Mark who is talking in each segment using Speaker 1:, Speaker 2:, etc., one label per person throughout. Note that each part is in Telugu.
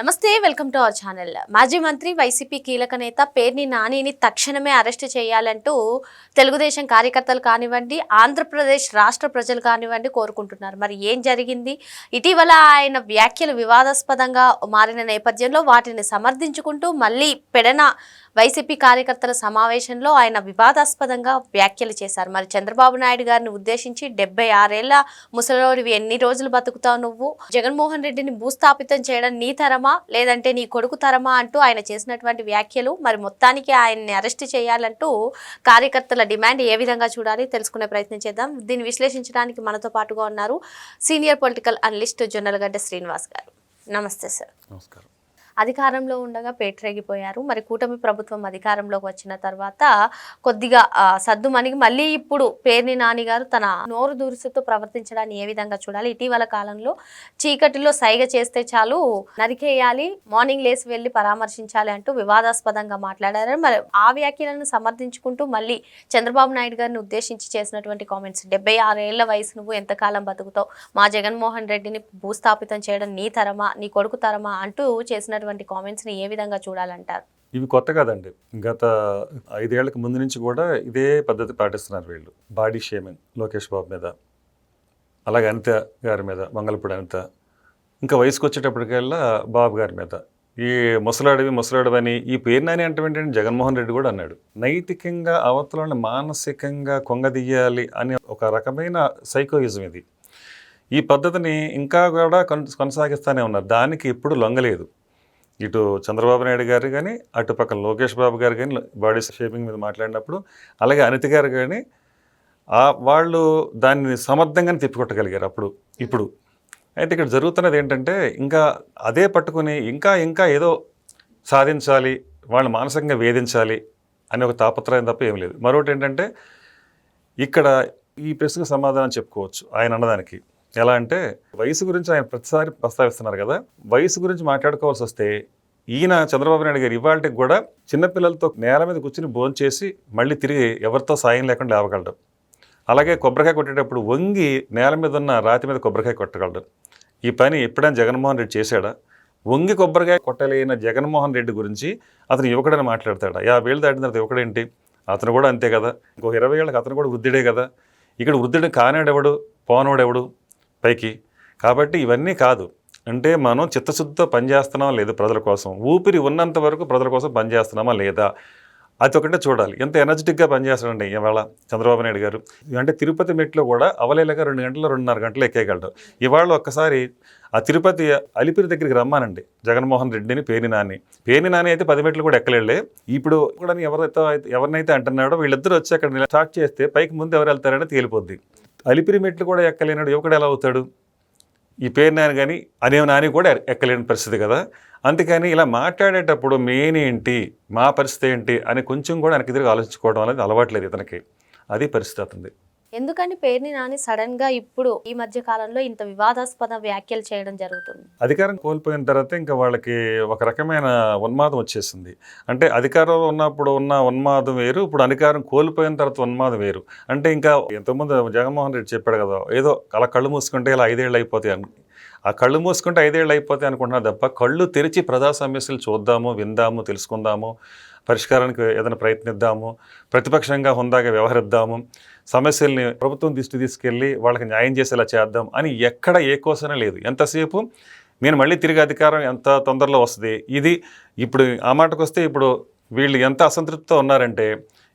Speaker 1: నమస్తే వెల్కమ్ టు అవర్ ఛానల్. మాజీ మంత్రి వైసీపీ కీలక నేత పేర్ని నానిని తక్షణమే అరెస్ట్ చేయాలంటూ తెలుగుదేశం కార్యకర్తలు కానివ్వండి ఆంధ్రప్రదేశ్ రాష్ట్ర ప్రజలు కానివ్వండి కోరుకుంటున్నారు. మరి ఏం జరిగింది? ఇటీవల ఆయన వ్యాఖ్యలు వివాదాస్పదంగా మారిన నేపథ్యంలో వాటిని సమర్థించుకుంటూ మళ్ళీ పెడన వైసీపీ కార్యకర్తల సమావేశంలో ఆయన వివాదాస్పదంగా వ్యాఖ్యలు చేశారు. మరి చంద్రబాబు నాయుడు గారిని ఉద్దేశించి డెబ్బై ఆరేళ్ళ ముసలోడివి ఎన్ని రోజులు బతుకుతావు నువ్వు? జగన్మోహన్ రెడ్డిని భూస్థాపితం చేయడం నీ తరమా? లేదంటే నీ కొడుకు తరమా? అంటూ ఆయన చేసినటువంటి వ్యాఖ్యలు మరి మొత్తానికి ఆయన్ని అరెస్ట్ చేయాలంటూ కార్యకర్తల డిమాండ్ ఏ విధంగా చూడాలి తెలుసుకునే ప్రయత్నం చేద్దాం. దీన్ని విశ్లేషించడానికి మనతో పాటుగా ఉన్నారు senior political analyst Jonnalagadda Srinivas garu. నమస్తే సార్.
Speaker 2: నమస్కారం.
Speaker 1: అధికారంలో ఉండగా పేటరేగిపోయారు. మరి కూటమి ప్రభుత్వం అధికారంలోకి వచ్చిన తర్వాత కొద్దిగా ఆ, మళ్ళీ ఇప్పుడు పేర్ని నాని గారు తన నోరు దూరుసుతో ప్రవర్తించడాన్ని ఏ విధంగా చూడాలి? ఇటీవల కాలంలో చీకటిలో సైగ చేస్తే చాలు నరికేయాలి మార్నింగ్ లేసి వెళ్ళి పరామర్శించాలి అంటూ వివాదాస్పదంగా మాట్లాడారు. మరి ఆ వ్యాఖ్యలను సమర్థించుకుంటూ మళ్ళీ చంద్రబాబు నాయుడు గారిని ఉద్దేశించి చేసినటువంటి కామెంట్స్ డెబ్బై ఆరేళ్ళ వయసు నువ్వు ఎంతకాలం బతుకుతావు? మా జగన్మోహన్ రెడ్డిని భూస్థాపితం చేయడం నీ తరమా నీ కొడుకు తరమా అంటూ చేసినటువంటి కామెంట్స్ని ఏ విధంగా చూడాలంటారు?
Speaker 2: ఇవి కొత్త కదండి. గత ఐదేళ్ళకు ముందు నుంచి కూడా ఇదే పద్ధతి పాటిస్తున్నారు వీళ్ళు. బాడీ షేమింగ్ లోకేష్ బాబు మీద అలాగే అనిత గారి మీద మంగళపూడి అనిత ఇంకా వయసుకు వచ్చేటప్పటికల్లా బాబు గారి మీద. ఈ ముసలాడివి ముసలాడివి అని ఈ పేరు నాని అంటే ఏంటంటే జగన్మోహన్ రెడ్డి కూడా అన్నాడు. నైతికంగా అవతలని మానసికంగా కొంగదీయాలి అనే ఒక రకమైన సైకోయిజం ఇది. ఈ పద్ధతిని ఇంకా కూడా కొన కొనసాగిస్తూనే ఉన్నారు. దానికి ఎప్పుడు లొంగలేదు. ఇటు చంద్రబాబు నాయుడు గారు కానీ అటు పక్కన లోకేష్ బాబు గారు కానీ బాడీ షేపింగ్ మీద మాట్లాడినప్పుడు అలాగే అనిత గారు కానీ వాళ్ళు దాన్ని సమర్థంగానే తిప్పికొట్టగలిగారు అప్పుడు ఇప్పుడు. అయితే ఇక్కడ జరుగుతున్నది ఏంటంటే ఇంకా అదే పట్టుకుని ఇంకా ఇంకా ఏదో సాధించాలి వాళ్ళని మానసికంగా వేధించాలి అనే ఒక తాపత్రయం తప్ప ఏం లేదు. మరొకటి ఏంటంటే ఇక్కడ ఈ ప్రశ్నకు సమాధానం చెప్పుకోవచ్చు ఆయన అన్నదానికి. ఎలా అంటే వయసు గురించి ఆయన ప్రతిసారి ప్రస్తావిస్తున్నారు కదా వయసు గురించి మాట్లాడుకోవాల్సి వస్తే ఈయన చంద్రబాబు నాయుడు గారు ఇవాళకి కూడా చిన్నపిల్లలతో నేల మీద కూర్చుని భోంచేసి మళ్ళీ తిరిగి ఎవరితో సాయం లేకుండా లేవగలడు. అలాగే కొబ్బరికాయ కొట్టేటప్పుడు వంగి నేల మీద ఉన్న రాతి మీద కొబ్బరికాయ కొట్టగలడు. ఈ పని ఎప్పుడైనా జగన్మోహన్ రెడ్డి చేశాడా? వంగి కొబ్బరికాయ కొట్టలేని జగన్మోహన్ రెడ్డి గురించి అతను యువకుడని మాట్లాడతాడా? యాభై ఏళ్ళు దాటిన తర్వాత యువకుడేంటి? అతను కూడా అంతే కదా. ఇంకో ఇరవై ఏళ్ళకి అతను కూడా వృద్ధుడే కదా. ఇక్కడ వృద్ధుడు కానేడెవడు పోనోడెవడు పైకి. కాబట్టి ఇవన్నీ కాదు. అంటే మనం చిత్తశుద్ధితో పనిచేస్తున్నామా లేదు ప్రజల కోసం? ఊపిరి ఉన్నంత వరకు ప్రజల కోసం పనిచేస్తున్నామా లేదా? అది ఒకటే చూడాలి. ఎంత ఎనర్జెటిక్గా పనిచేస్తాడండి ఇవాళ చంద్రబాబు నాయుడు గారు. అంటే తిరుపతి మెట్లో కూడా అవలేలగా రెండు గంటలు రెండున్నర గంటలు ఎక్కేయగలడు. ఇవాళ ఒక్కసారి ఆ తిరుపతి అలిపిరి దగ్గరికి రమ్మానండి. జగన్మోహన్ రెడ్డిని పేని నాని. పేని నాని అయితే పది మెట్లు కూడా ఎక్కలేళ్ళే ఇప్పుడు కూడా ఎవరైతే ఎవరినైతే అంటున్నాడో వీళ్ళిద్దరూ వచ్చి అక్కడ స్టార్ట్ చేస్తే పైకి ముందు ఎవరు వెళ్తారని తేలిపోద్ది. అలిపిరి మెట్లు కూడా ఎక్కలేనాడు. యువకుడు ఎలా అవుతాడు? ఈ పేరు నాని కానీ అనే నాని కూడా ఎక్కలేని పరిస్థితి కదా. అందుకని ఇలా మాట్లాడేటప్పుడు మెయిన్ ఏంటి మా పరిస్థితి ఏంటి అని కొంచెం కూడా వెనక్కి తిరిగి ఆలోచించుకోవడం అనేది అలవాట్లేదు ఇతనికి. అది పరిస్థితి అవుతుంది.
Speaker 1: ఎందుకని పేర్ని నాని సడన్గా ఇప్పుడు ఈ మధ్య కాలంలో ఇంత వివాదాస్పద వ్యాఖ్యలు చేయడం జరుగుతుంది.
Speaker 2: అధికారం కోల్పోయిన తర్వాత ఇంకా వాళ్ళకి ఒక రకమైన ఉన్మాదం వచ్చేసింది. అంటే అధికారంలో ఉన్నప్పుడు ఉన్న ఉన్మాదం వేరు ఇప్పుడు అధికారం కోల్పోయిన తర్వాత ఉన్మాదం వేరు. అంటే ఇంకా ఎంతోమంది జగన్మోహన్ రెడ్డి చెప్పాడు కదా ఏదో అలా కళ్ళు మూసుకుంటే ఇలా ఐదేళ్ళు అయిపోతాయి అని. ఆ కళ్ళు మూసుకుంటే ఐదేళ్ళు అయిపోతాయి అనుకుంటున్నా తప్ప కళ్ళు తెరిచి ప్రజా సమస్యలు చూద్దాము విందాము తెలుసుకుందాము పరిష్కారానికి ఏదైనా ప్రయత్నిద్దాము ప్రతిపక్షంగా హుందాగా వ్యవహరిద్దాము సమస్యల్ని ప్రభుత్వం దృష్టి తీసుకెళ్ళి వాళ్ళకి న్యాయం చేసేలా చేద్దాం అని ఎక్కడ ఏ కోసమే లేదు. ఎంతసేపు? నేను మళ్ళీ తిరిగి అధికారం ఎంత తొందరలో వస్తుంది? ఇది ఇప్పుడు ఆ మాటకు వస్తే ఇప్పుడు వీళ్ళు ఎంత అసంతృప్తితో ఉన్నారంటే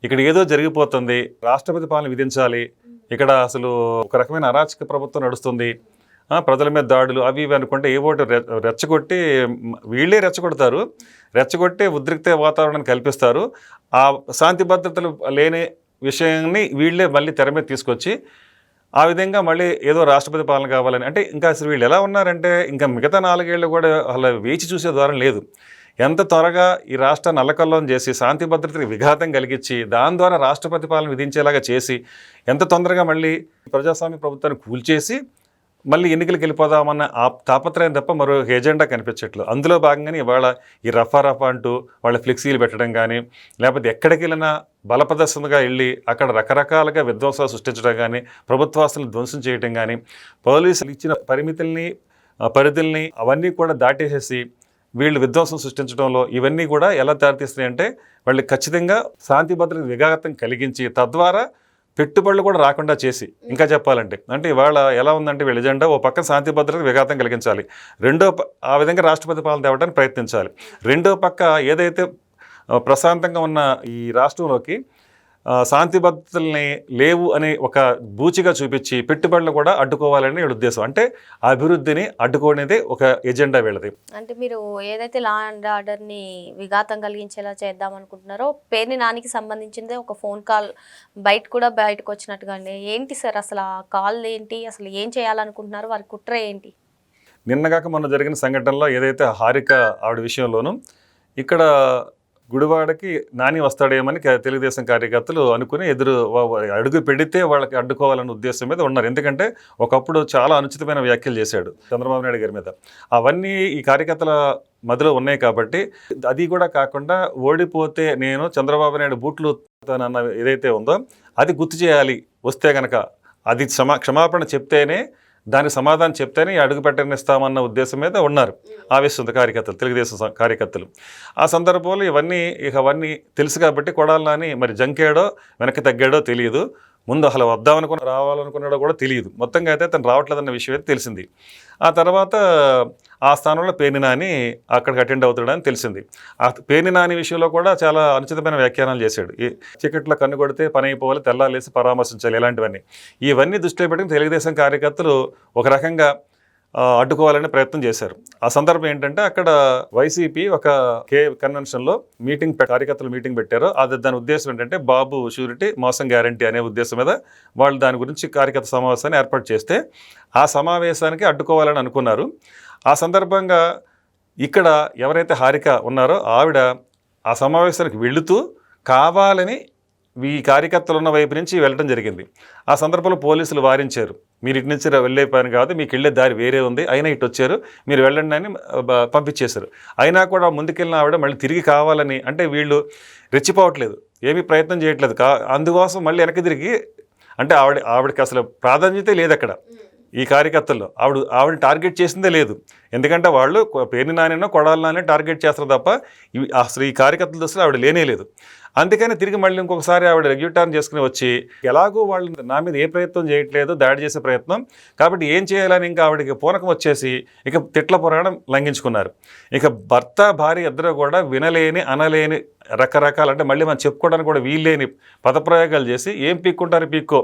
Speaker 2: ఇక్కడ ఏదో జరిగిపోతుంది రాష్ట్రపతి పాలన విధించాలి ఇక్కడ అసలు ఒక రకమైన అరాచక ప్రభుత్వం నడుస్తుంది ప్రజల మీద దాడులు అవి ఇవి అనుకుంటే ఏ ఓటు రెచ్చగొట్టి వీళ్ళే రెచ్చగొడతారు. రెచ్చగొట్టి ఉద్రిక్త వాతావరణాన్ని కల్పిస్తారు. ఆ శాంతి భద్రతలు లేని విషయాన్ని వీళ్ళే మళ్ళీ తెర మీద తీసుకొచ్చి ఆ విధంగా మళ్ళీ ఏదో రాష్ట్రపతి పాలన కావాలని. అంటే ఇంకా అసలు వీళ్ళు ఎలా ఉన్నారంటే ఇంకా మిగతా నాలుగేళ్ళు కూడా అలా వేచి చూసే ద్వారం లేదు. ఎంత త్వరగా ఈ రాష్ట్రాన్ని అల్లకల్లోం చేసి శాంతి భద్రతకి విఘాతం కలిగించి దాని ద్వారా రాష్ట్రపతి పాలన విధించేలాగా చేసి ఎంత తొందరగా మళ్ళీ ప్రజాస్వామ్య ప్రభుత్వాన్ని కూల్చేసి మళ్ళీ ఎన్నికలకు వెళ్ళిపోదామన్న ఆ తాపత్రయం తప్ప మరో ఎజెండా కనిపించట్లేదు. అందులో భాగంగానే ఇవాళ ఈ రఫా రఫా అంటూ వాళ్ళ ఫ్లెక్సీలు పెట్టడం కానీ లేకపోతే ఎక్కడికి వెళ్ళినా బలప్రదర్శనగా వెళ్ళి అక్కడ రకరకాలుగా విధ్వంసాలు సృష్టించడం కానీ ప్రభుత్వాస్తులను ధ్వంసం చేయడం కానీ పోలీసులు ఇచ్చిన పరిమితుల్ని పరిధుల్ని అవన్నీ కూడా దాటేసేసి వీళ్ళు విధ్వంసం సృష్టించడంలో ఇవన్నీ కూడా ఎలా దారితీస్తున్నాయి అంటే వాళ్ళు ఖచ్చితంగా శాంతి భద్రత విఘాతం కలిగించి తద్వారా పెట్టుబడులు కూడా రాకుండా చేసి ఇంకా చెప్పాలంటే. అంటే ఇవాళ ఎలా ఉందంటే వీళ్ళ ఎజెండా ఓ పక్క శాంతి భద్రత విఘాతం కలిగించాలి. రెండో ప- ఆ విధంగా రాష్ట్రపతి పాలన తేవడానికి ప్రయత్నించాలి. రెండో పక్క ఏదైతే ప్రశాంతంగా ఉన్న ఈ రాష్ట్రంలోకి శాంతి భద్రతల్ని లేవు అని ఒక బూచిగా చూపించి పెట్టుబడులు కూడా అడ్డుకోవాలని వీళ్ళ ఉద్దేశం. అంటే అభివృద్ధిని అడ్డుకోనేదే ఒక ఎజెండా వీళ్ళది.
Speaker 1: అంటే మీరు ఏదైతే లా అండ్ ఆర్డర్ని విఘాతం కలిగించేలా చేద్దాం అనుకుంటున్నారో పేరుని నానికి సంబంధించిందే ఒక ఫోన్ కాల్ బయట కూడా బయటకు వచ్చినట్టుగా అండి ఏంటి సార్ అసలు ఆ కాల్ ఏంటి? అసలు ఏం చేయాలనుకుంటున్నారు? వారి కుట్ర ఏంటి?
Speaker 2: నిన్నగాక మొన్న జరిగిన సంఘటనలో ఏదైతే హారిక ఆవిడ విషయంలోనూ ఇక్కడ గుడివాడకి నాని వస్తాడేమని తెలుగుదేశం కార్యకర్తలు అనుకుని ఎదురు అడుగు పెడితే వాళ్ళకి అడ్డుకోవాలన్న ఉద్దేశం మీద ఉన్నారు. ఎందుకంటే ఒకప్పుడు చాలా అనుచితమైన వ్యాఖ్యలు చేశాడు చంద్రబాబు నాయుడు గారి మీద. అవన్నీ ఈ కార్యకర్తల మధ్యలో ఉన్నాయి కాబట్టి అది కూడా కాకుండా ఓడిపోతే నేను చంద్రబాబు నాయుడు బూట్లు అన్న ఏదైతే ఉందో అది గుర్తు చేయాలి. వస్తే కనుక అది క్షమా క్షమాపణ చెప్తేనే దాని సమాధానం చెప్తేనే అడుగు పెట్టనిస్తామన్న ఉద్దేశం మీద ఉన్నారు ఆవేశంతో కార్యకర్తలు తెలుగుదేశం కార్యకర్తలు. ఆ సందర్భంలో ఇవన్నీ ఇక అవన్నీ తెలుసు కాబట్టి కొడాలని మరి జంకేడో వెనక్కి తగ్గాడో తెలియదు. ముందు అసలు వద్దామనుకున్న రావాలనుకున్నాడో కూడా తెలియదు. మొత్తంగా అయితే తను రావట్లేదన్న విషయం అయితే తెలిసింది. ఆ తర్వాత ఆ స్థానంలో పేని నాని అక్కడికి అటెండ్ అవుతాడని తెలిసింది. ఆ పేని నాని విషయంలో కూడా చాలా అనుచితమైన వ్యాఖ్యానాలు చేశాడు. ఈ చీకట్లో కన్ను కొడితే పని అయిపోవాలి తెల్లాలేసి పరామర్శించాలి ఇలాంటివన్నీ. ఇవన్నీ దృష్టిలో పెట్టుకుని తెలుగుదేశం కార్యకర్తలు ఒక రకంగా అడ్డుకోవాలని ప్రయత్నం చేశారు. ఆ సందర్భం ఏంటంటే అక్కడ వైసీపీ ఒక కే కన్వెన్షన్లో మీటింగ్ కార్యకర్తలు మీటింగ్ పెట్టారు. అది దాని ఉద్దేశం ఏంటంటే బాబు షూరిటీ మోసం గ్యారంటీ అనే ఉద్దేశం మీద వాళ్ళు దాని గురించి కార్యకర్త సమావేశాన్ని ఏర్పాటు చేస్తే ఆ సమావేశానికి అడ్డుకోవాలని అనుకున్నారు. ఆ సందర్భంగా ఇక్కడ ఎవరైతే హారిక ఉన్నారో ఆవిడ ఆ సమావేశానికి వెళుతూ కావాలని ఈ కార్యకర్తలు ఉన్న వైపు నుంచి వెళ్ళడం జరిగింది. ఆ సందర్భంలో పోలీసులు వారించారు. మీరు ఇటు నుంచి వెళ్ళే పని కాదు మీకు వెళ్ళే దారి వేరే ఉంది. అయినా ఇటు వచ్చారు. మీరు వెళ్ళండి అని పంపించేశారు. అయినా కూడా ముందుకెళ్ళిన ఆవిడ మళ్ళీ తిరిగి కావాలని అంటే వీళ్ళు రెచ్చిపోవట్లేదు. ఏమీ ప్రయత్నం చేయట్లేదు. కా అందుకోసం మళ్ళీ వెనక్కి తిరిగి అంటే ఆవిడ ఆవిడకి అసలు ప్రాధాన్యత లేదు అక్కడ ఈ కార్యకర్తల్లో. ఆవిడ ఆవిడ టార్గెట్ చేసిందే లేదు. ఎందుకంటే వాళ్ళు పేరుని నానినో కొడాలి నానే టార్గెట్ చేస్తారు తప్ప అసలు ఈ కార్యకర్తల దశలో ఆవిడ లేనే లేదు. అందుకని తిరిగి మళ్ళీ ఇంకొకసారి ఆవిడ రెగ్యుటర్న్ చేసుకుని వచ్చి ఎలాగో వాళ్ళు నా మీద ఏ ప్రయత్నం చేయట్లేదు దాడి చేసే ప్రయత్నం కాబట్టి ఏం చేయాలని ఇంకా ఆవిడకి పూనకం వచ్చేసి ఇక తిట్ల పురాణం లంఘించుకున్నారు. ఇక భర్త భార్య ఇద్దరు కూడా వినలేని అనలేని రకరకాల అంటే మళ్ళీ మనం చెప్పుకోవడానికి కూడా వీల్లేని పదప్రయోగాలు చేసి ఏం పీక్కుంటారు పీక్కో?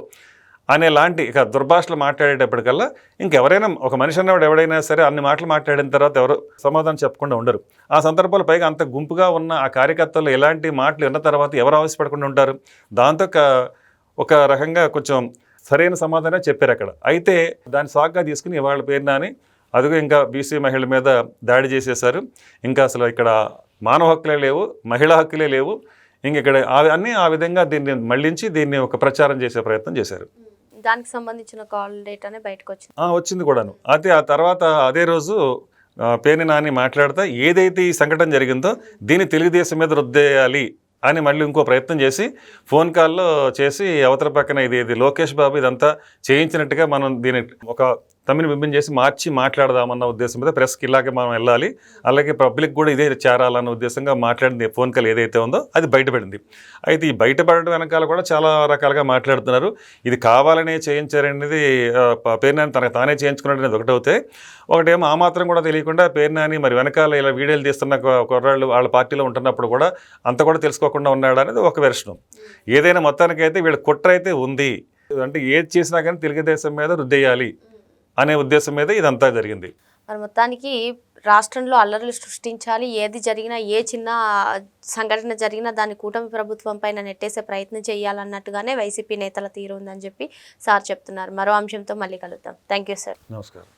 Speaker 2: అనే లాంటి ఇక దుర్భాషలు మాట్లాడేటప్పటికల్లా ఇంకెవరైనా ఒక మనిషి అన్నవాడు ఎవడైనా సరే అన్ని మాటలు మాట్లాడిన తర్వాత ఎవరు సమాధానం చెప్పకుండా ఉండరు. ఆ సందర్భాలు పైగా అంత గుంపుగా ఉన్న ఆ కార్యకర్తలు ఎలాంటి మాటలు విన్న తర్వాత ఎవరు ఆవేశపడకుండా ఉంటారు? దాంతో ఒక ఒక రకంగా కొంచెం సరైన సమాధానం చెప్పారు అక్కడ. అయితే దాన్ని సాగ్గా తీసుకుని ఇవాళ పేరున అని అదిగో ఇంకా బీసీ మహిళల మీద దాడి చేసేశారు. ఇంకా అసలు ఇక్కడ మానవ హక్కులే లేవు మహిళా హక్కులే లేవు. ఇంక ఇక్కడ అవి అన్నీ ఆ విధంగా దీన్ని మళ్ళించి దీన్ని ఒక ప్రచారం చేసే ప్రయత్నం చేశారు.
Speaker 1: దానికి సంబంధించిన కాల్ డేటానే బయటకు వచ్చింది
Speaker 2: వచ్చింది కూడాను. అయితే ఆ తర్వాత అదే రోజు ఆ, పేని నాని మాట్లాడతా ఏదైతే ఈ సంఘటన జరిగిందో దీన్ని తెలుగుదేశం మీద రుద్దేయాలి అని మళ్ళీ ఇంకో ప్రయత్నం చేసి ఫోన్ కాల్లో చేసి అవతల పక్కన ఇది ఇది లోకేష్ బాబు ఇదంతా చేయించినట్టుగా మనం దీని ఒక తమ్మిని బింబిని చేసి మార్చి మాట్లాడదామన్న ఉద్దేశం మీద ప్రెస్కి ఇలాగే మనం వెళ్ళాలి. అలాగే పబ్లిక్ కూడా ఇదే చేరాలన్న ఉద్దేశంగా మాట్లాడింది ఫోన్ కాల్ ఏదైతే ఉందో అది బయటపడింది. అయితే ఈ బయటపడడం వెనకాల కూడా చాలా రకాలుగా మాట్లాడుతున్నారు. ఇది కావాలనే చేయించారనేది పేర్నాని తనకు తానే చేయించుకున్నాడు అనేది ఒకటవుతే ఒకటేమో ఆ మాత్రం కూడా తెలియకుండా పేర్నాని మరి వెనకాల ఇలా వీడియోలు తీస్తున్న కుర్రాళ్ళు వాళ్ళ పార్టీలో ఉంటున్నప్పుడు కూడా అంత కూడా తెలుసుకోకుండా ఉన్నాడు అనేది ఒక వెర్షను. ఏదైనా మొత్తానికైతే వీళ్ళ కుట్ర అయితే ఉంది. అంటే ఏది చేసినా కానీ తెలుగుదేశం మీద రుద్దేయాలి. అనే ఉద్దేశం మీద ఇదంతా జరిగింది.
Speaker 1: మరి మొత్తానికి రాష్ట్రంలో అల్లర్లు సృష్టించాలి ఏది జరిగినా ఏ చిన్న సంఘటన జరిగినా దాన్ని కూటమి ప్రభుత్వం పైన నెట్టేసే ప్రయత్నం చేయాలన్నట్టుగానే వైసీపీ నేతల తీరు ఉందని చెప్పి సార్ చెప్తున్నారు. మరో అంశంతో మళ్ళీ కలుద్దాం. థ్యాంక్ యూ సార్
Speaker 2: నమస్కారం.